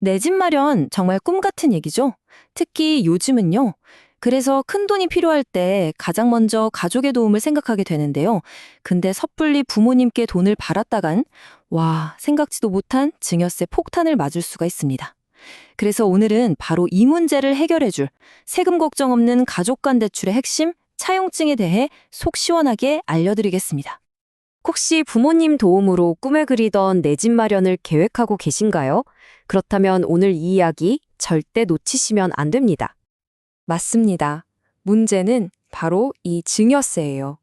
내 집 마련 정말 꿈 같은 얘기죠? 특히 요즘은요. 그래서 큰 돈이 필요할 때 가장 먼저 가족의 도움을 생각하게 되는데요. 근데 섣불리 부모님께 돈을 받았다간 와, 생각지도 못한 증여세 폭탄을 맞을 수가 있습니다. 그래서 오늘은 바로 이 문제를 해결해줄 세금 걱정 없는 가족 간 대출의 핵심 차용증에 대해 속 시원하게 알려드리겠습니다. 혹시 부모님 도움으로 꿈에 그리던 내 집 마련을 계획하고 계신가요? 그렇다면 오늘 이 이야기 절대 놓치시면 안 됩니다. 맞습니다. 문제는 바로 이 증여세예요.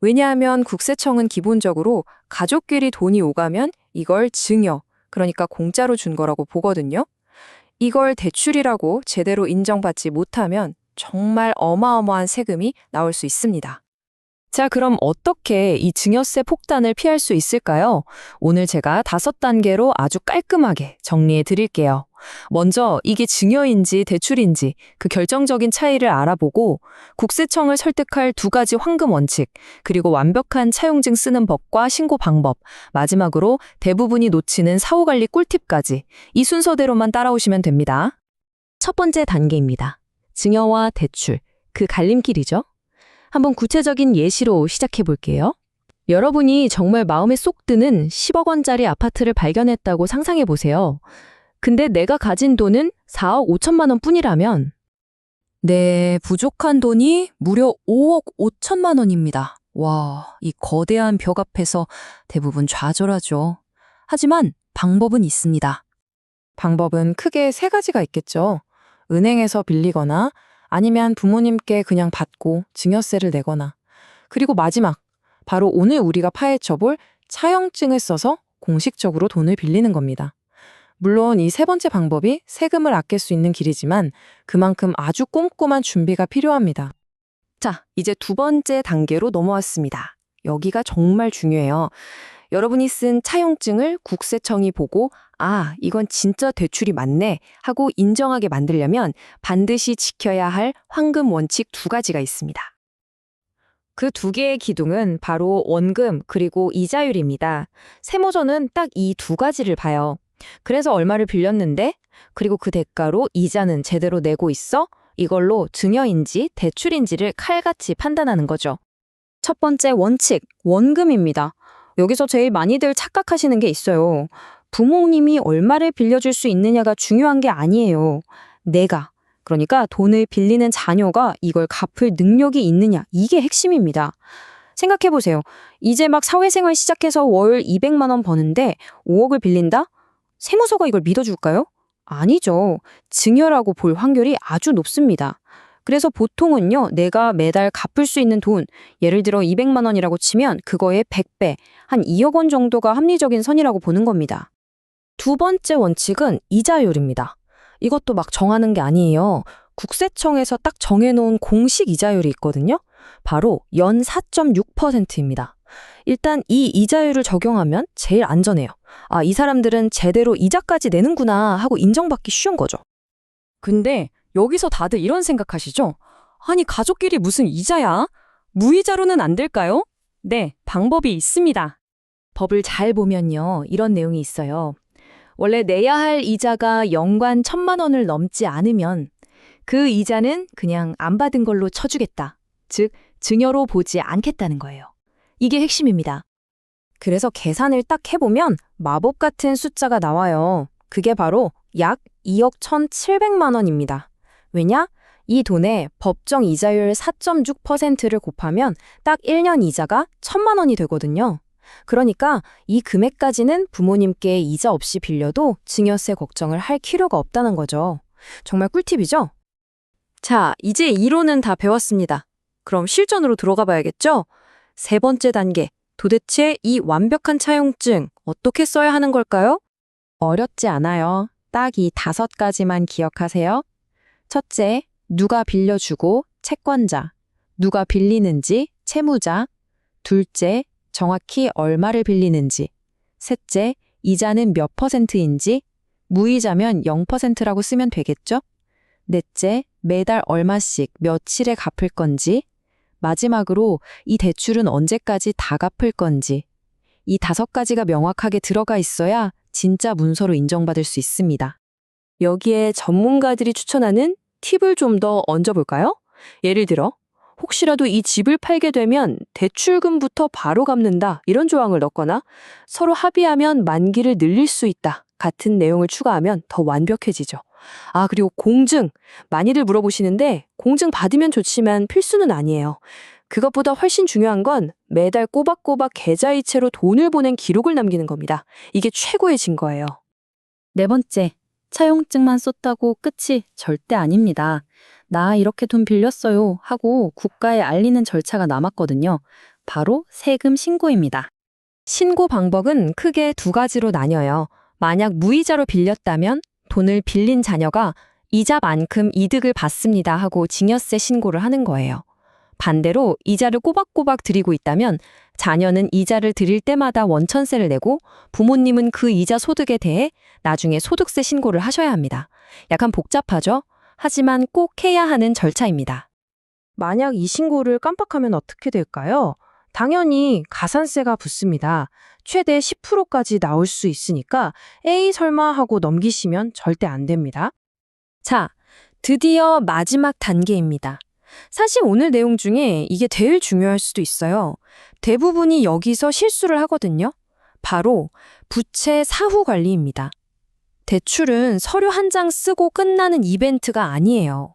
왜냐하면 국세청은 기본적으로 가족끼리 돈이 오가면 이걸 증여, 그러니까 공짜로 준 거라고 보거든요. 이걸 대출이라고 제대로 인정받지 못하면 정말 어마어마한 세금이 나올 수 있습니다. 자, 그럼 어떻게 이 증여세 폭탄을 피할 수 있을까요? 오늘 제가 다섯 단계로 아주 깔끔하게 정리해 드릴게요. 먼저 이게 증여인지 대출인지 그 결정적인 차이를 알아보고 국세청을 설득할 두 가지 황금 원칙, 그리고 완벽한 차용증 쓰는 법과 신고 방법, 마지막으로 대부분이 놓치는 사후관리 꿀팁까지 이 순서대로만 따라오시면 됩니다. 첫 번째 단계입니다. 증여와 대출, 그 갈림길이죠. 한번 구체적인 예시로 시작해 볼게요. 여러분이 정말 마음에 쏙 드는 10억 원짜리 아파트를 발견했다고 상상해 보세요. 근데 내가 가진 돈은 4억 5천만 원 뿐이라면 네, 부족한 돈이 무려 5억 5천만 원입니다. 와, 이 거대한 벽 앞에서 대부분 좌절하죠. 하지만 방법은 있습니다. 방법은 크게 세 가지가 있겠죠. 은행에서 빌리거나 아니면 부모님께 그냥 받고 증여세를 내거나 그리고 마지막 바로 오늘 우리가 파헤쳐 볼 차용증을 써서 공식적으로 돈을 빌리는 겁니다. 물론 이 세 번째 방법이 세금을 아낄 수 있는 길이지만 그만큼 아주 꼼꼼한 준비가 필요합니다. 자, 이제 두 번째 단계로 넘어왔습니다. 여기가 정말 중요해요. 여러분이 쓴 차용증을 국세청이 보고 아, 이건 진짜 대출이 맞네 하고 인정하게 만들려면 반드시 지켜야 할 황금 원칙 두 가지가 있습니다. 그 두 개의 기둥은 바로 원금 그리고 이자율입니다. 세무서는 딱이 두 가지를 봐요. 그래서 얼마를 빌렸는데 그리고 그 대가로 이자는 제대로 내고 있어? 이걸로 증여인지 대출인지를 칼같이 판단하는 거죠. 첫 번째 원칙, 원금입니다. 여기서 제일 많이들 착각하시는 게 있어요. 부모님이 얼마를 빌려줄 수 있느냐가 중요한 게 아니에요. 내가, 그러니까 돈을 빌리는 자녀가 이걸 갚을 능력이 있느냐, 이게 핵심입니다. 생각해보세요. 이제 막 사회생활 시작해서 월 200만 원 버는데 5억을 빌린다? 세무서가 이걸 믿어줄까요? 아니죠. 증여라고 볼 확률이 아주 높습니다. 그래서 보통은요, 내가 매달 갚을 수 있는 돈, 예를 들어 200만 원이라고 치면 그거의 100배, 한 2억 원 정도가 합리적인 선이라고 보는 겁니다. 두 번째 원칙은 이자율입니다. 이것도 막 정하는 게 아니에요. 국세청에서 딱 정해놓은 공식 이자율이 있거든요. 바로 연 4.6%입니다. 일단 이 이자율을 적용하면 제일 안전해요. 아, 이 사람들은 제대로 이자까지 내는구나 하고 인정받기 쉬운 거죠. 근데 여기서 다들 이런 생각하시죠? 아니, 가족끼리 무슨 이자야? 무이자로는 안 될까요? 네, 방법이 있습니다. 법을 잘 보면요, 이런 내용이 있어요. 원래 내야 할 이자가 연간 천만 원을 넘지 않으면 그 이자는 그냥 안 받은 걸로 쳐주겠다. 즉, 증여로 보지 않겠다는 거예요. 이게 핵심입니다. 그래서 계산을 딱 해보면 마법 같은 숫자가 나와요. 그게 바로 약 2억 1,700만 원입니다. 왜냐? 이 돈에 법정 이자율 4.6%를 곱하면 딱 1년 이자가 1천만 원이 되거든요. 그러니까 이 금액까지는 부모님께 이자 없이 빌려도 증여세 걱정을 할 필요가 없다는 거죠. 정말 꿀팁이죠? 자, 이제 이론은 다 배웠습니다. 그럼 실전으로 들어가 봐야겠죠? 세 번째 단계. 도대체 이 완벽한 차용증 어떻게 써야 하는 걸까요? 어렵지 않아요. 딱 이 다섯 가지만 기억하세요. 첫째, 누가 빌려주고 채권자, 누가 빌리는지 채무자. 둘째, 정확히 얼마를 빌리는지. 셋째, 이자는 몇 퍼센트인지. 무이자면 0%라고 쓰면 되겠죠? 넷째, 매달 얼마씩 며칠에 갚을 건지. 마지막으로 이 대출은 언제까지 다 갚을 건지. 이 다섯 가지가 명확하게 들어가 있어야 진짜 문서로 인정받을 수 있습니다. 여기에 전문가들이 추천하는 팁을 좀 더 얹어볼까요? 예를 들어, 혹시라도 이 집을 팔게 되면 대출금부터 바로 갚는다 이런 조항을 넣거나 서로 합의하면 만기를 늘릴 수 있다 같은 내용을 추가하면 더 완벽해지죠. 아, 그리고 공증. 많이들 물어보시는데 공증 받으면 좋지만 필수는 아니에요. 그것보다 훨씬 중요한 건 매달 꼬박꼬박 계좌이체로 돈을 보낸 기록을 남기는 겁니다. 이게 최고의 증거예요. 네 번째, 차용증만 썼다고 끝이 절대 아닙니다. 나 이렇게 돈 빌렸어요 하고 국가에 알리는 절차가 남았거든요. 바로 세금 신고입니다. 신고 방법은 크게 두 가지로 나뉘어요. 만약 무이자로 빌렸다면 돈을 빌린 자녀가 이자만큼 이득을 받습니다 하고 증여세 신고를 하는 거예요. 반대로 이자를 꼬박꼬박 드리고 있다면 자녀는 이자를 드릴 때마다 원천세를 내고 부모님은 그 이자 소득에 대해 나중에 소득세 신고를 하셔야 합니다. 약간 복잡하죠? 하지만 꼭 해야 하는 절차입니다. 만약 이 신고를 깜빡하면 어떻게 될까요? 당연히 가산세가 붙습니다. 최대 10%까지 나올 수 있으니까 에이 설마 하고 넘기시면 절대 안 됩니다. 자, 드디어 마지막 단계입니다. 사실 오늘 내용 중에 이게 제일 중요할 수도 있어요. 대부분이 여기서 실수를 하거든요. 바로 부채 사후 관리입니다. 대출은 서류 한 장 쓰고 끝나는 이벤트가 아니에요.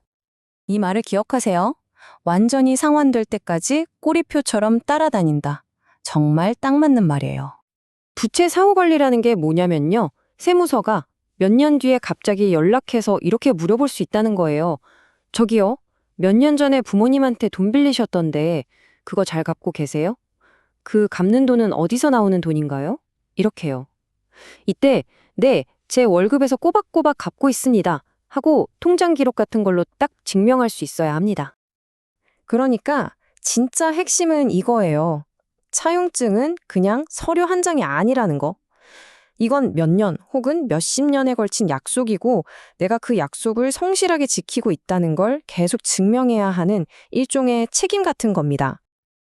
이 말을 기억하세요. 완전히 상환될 때까지 꼬리표처럼 따라다닌다. 정말 딱 맞는 말이에요. 부채 사후 관리라는 게 뭐냐면요. 세무서가 몇 년 뒤에 갑자기 연락해서 이렇게 물어볼 수 있다는 거예요. 저기요. 몇 년 전에 부모님한테 돈 빌리셨던데 그거 잘 갚고 계세요? 그 갚는 돈은 어디서 나오는 돈인가요? 이렇게요. 이때 네, 제 월급에서 꼬박꼬박 갚고 있습니다. 하고 통장 기록 같은 걸로 딱 증명할 수 있어야 합니다. 그러니까 진짜 핵심은 이거예요. 차용증은 그냥 서류 한 장이 아니라는 거. 이건 몇 년 혹은 몇십 년에 걸친 약속이고 내가 그 약속을 성실하게 지키고 있다는 걸 계속 증명해야 하는 일종의 책임 같은 겁니다.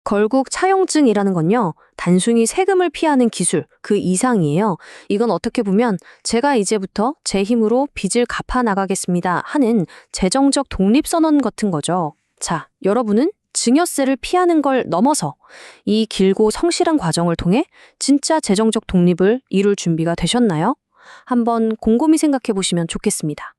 결국 차용증이라는 건요, 단순히 세금을 피하는 기술, 그 이상이에요. 이건 어떻게 보면 제가 이제부터 제 힘으로 빚을 갚아 나가겠습니다 하는 재정적 독립선언 같은 거죠. 자, 여러분은 증여세를 피하는 걸 넘어서 이 길고 성실한 과정을 통해 진짜 재정적 독립을 이룰 준비가 되셨나요? 한번 곰곰이 생각해 보시면 좋겠습니다.